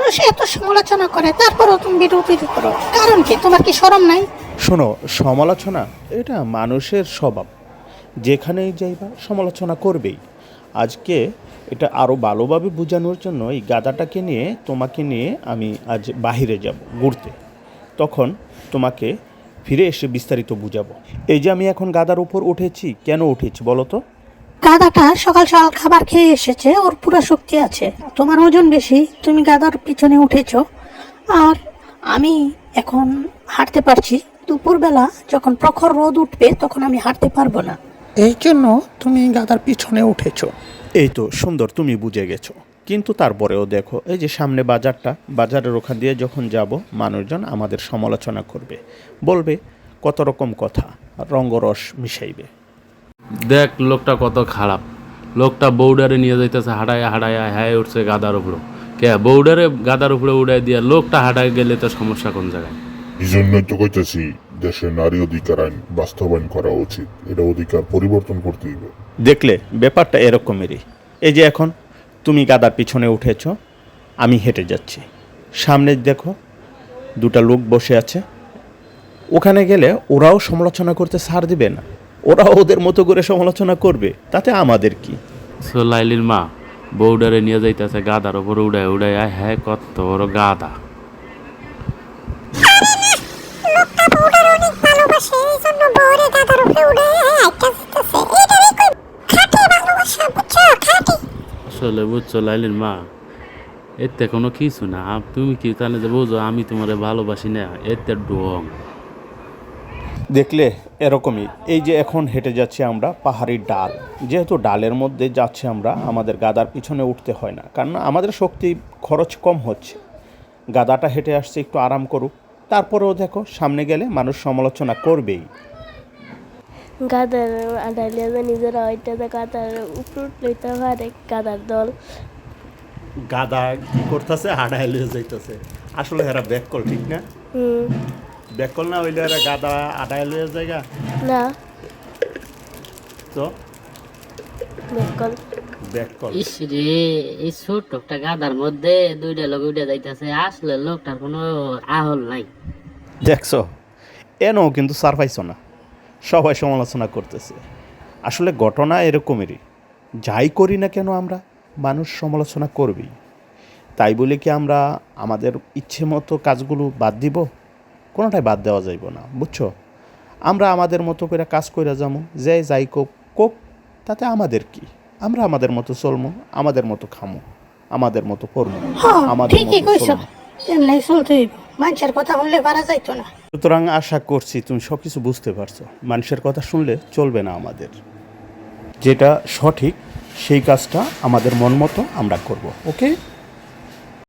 মানুষ এত সমালোচনা করে, তারপরেও তুমি বিরোধী করো। কারণ কি? তোমার কি শরম নাই? শোনো, সমালোচনা এটা মানুষের স্বভাব। যেখানেই যাইবা, সমালোচনা করবেই। আজকে এটা আরও ভালোভাবে বোঝানোর জন্য এই গাদাটাকে নিয়ে, তোমাকে নিয়ে আমি আজ বাহিরে যাব, ঘুরতে। তখন তোমাকে ফিরে এসে বিস্তারিত বুঝাবো। এই যে আমি এখন গাদার উপর উঠেছি, কেন উঠেছি বলো তো? গাদাটা সকাল সকাল খাবার খেয়ে এসেছে ওর পুরো শক্তি আছে। তোমার ওজন বেশি তুমি গাদার পিছনে উঠেছ। আর আমি এখন হাঁটতে পারছি দুপুরবেলা যখন প্রখর রোদ উঠবে তখন আমি হাঁটতে পারব না। এই জন্য তুমি গাদার পিছনে উঠেছ। এই তো সুন্দর তুমি বুঝে গেছো। কিন্তু তারপরেও দেখো এই যে সামনে বাজারটা বাজারের ওখান দিয়ে যখন যাব মানুষজন আমাদের সমালোচনা করবে। বলবে কত রকম কথা রঙ্গরস মিশাইবে। দেখ লোকটা কত খারাপ। লোকটা বৌডারে নিয়ে যাইতেছে হাঁটায় হাঁটায় হ্যাঁ উঠছে গাদার উপরে। কে? বৌডারে গাদার উপরে উড়াই দিয়া লোকটা হাঁটায় গেলে তো সমস্যা কোন জায়গায়? এই জন্যই তো কইতেছি দেশে নারী অধিকার আইন বাস্তবায়ন করা উচিত। এটা অধিকার পরিবর্তন করতে হবে দেখলে ব্যাপারটা এরকমেরই। এই যে এখন তুমি গাদার পিছনে উঠেছ আমি হেঁটে যাচ্ছি। সামনে দেখো দুটা লোক বসে আছে। ওখানে গেলে ওরাও সমালোচনা করতে সার দিবে না। ওরাও ওদের মতো করে সমালোচনা করবে তাতে আমাদের কি? সো লাইলির মা বৌডারে নিয়ে যাইতেছে গাদার উপরে উড়ায় উড়ায় আয় হ্যাঁ কত বড় গাদা। আসলে বুঝছ লাইলির মা এতে কোনো কিছু না। তুমি কি তাহলে যে বুঝো আমি তোমারে ভালোবাসি না এতে ডং। দেখলে এরকমই। এই যে এখন হেঁটে যাচ্ছি আমরা পাহাড়ি ডাল। যেহেতু ডালের মধ্যে যাচ্ছে আমরা আমাদের গাদার পিছনে উঠতে হয় না। কারণ আমাদের শক্তি খরচ কম হচ্ছে। গাদাটা হেঁটে আসছে একটু আরাম করুক। তারপরেও দেখো সামনে গেলে মানুষ সমালোচনা করবেই। গাদার আডাইলে যে নিজেরা গাদার উপর লইতে পারে গাদার দল। গাদা কি করতেছে? হাডাই লয়ে যাইতেছে। আসলে এরা ব্যাককল ঠিক না? ব্যাককল না হইলে এরা গাদা আডাই লয়ে জায়গা না। তো? বেকল। ব্যাককল ইস রে এই ছোট্ট একটা গাদার মধ্যে দুইটা লোক উঠে যাইতেছে আসলে লোকটার কোনো আহল নাই। দেখছ এনও কিন্তু সার পাইছো না। সবাই সমালোচনা করতেছে। আসলে ঘটনা এরকমেরই। যাই করি না কেন আমরা মানুষ সমালোচনা করবেই। তাই বলে কি আমরা আমাদের ইচ্ছে মতো কাজগুলো বাদ দিব? কোনোটাই বাদ দেওয়া যাইব না বুঝছ? আমরা আমাদের মতো করে কাজ করে যাব যে যাই কোক কোক তাতে আমাদের কি? আমরা আমাদের মতো চলবো আমাদের মতো খামো আমাদের মতো পড়ব হ্যাঁ আমাদের মানুষের কথা বললে পারা যাইতো না। সুতরাং আশা করছি তুমি সব কিছু বুঝতে পারছ মানুষের কথা শুনলে চলবে না আমাদের। যেটা সঠিক সেই কাজটা আমাদের মন মতো আমরা করব ওকে?